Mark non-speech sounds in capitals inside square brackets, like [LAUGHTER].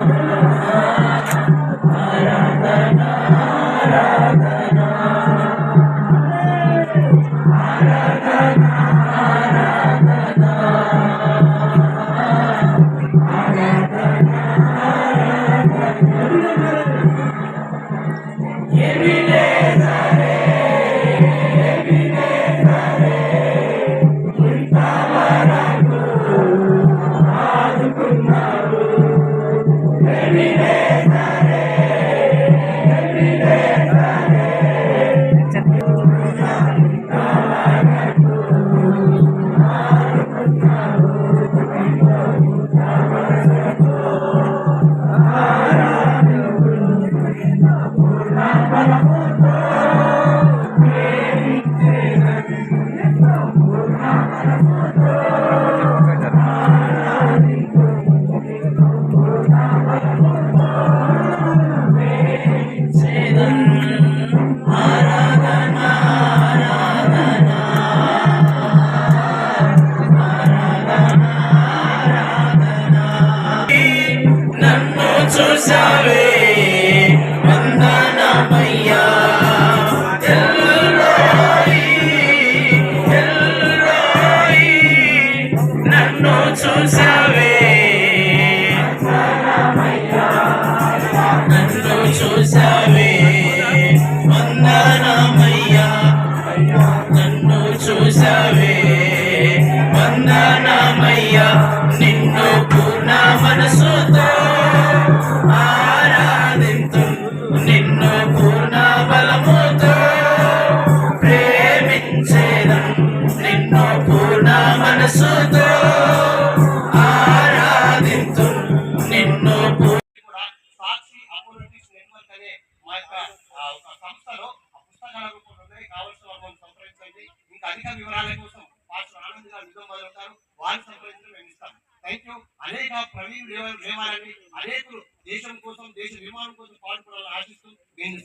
you [LAUGHS] Chesave వందనమయ్యా. నన్ను చూసావే. నన్ను చూసావే. వందనమయ్యా. నన్ను చూసావే. వందనమయ్యా. నిన్ను నా మనసుతో ఆరాధింతు నిన్ను పూర్ణ బలముతో ప్రేమించేదం నిన్ను పూర్ణ మనసుతో ఆరాధింతు నిన్ను సాక్షి అపోలిటిక్స్ నెట్వర్క్ అనే మా యొక్క ఒక సంస్థలో పుస్తకాల రూపంలో ఉన్నాయి కావాల్సిన వాళ్ళు సంప్రదించండి ఇంకా అధిక వివరాల కోసం పాస్టర్ ఆనంద్ గారు నిజం మొదలవుతారు వారిని సంప్రదించడం మేము ఇస్తాం థ్యాంక్ యూ అనేక ప్రవీణ్ లేవాలని అనేకులు దేశం కోసం దేశ నిర్మాణం కోసం పాటుపడాలని ఆశిస్తూ నేను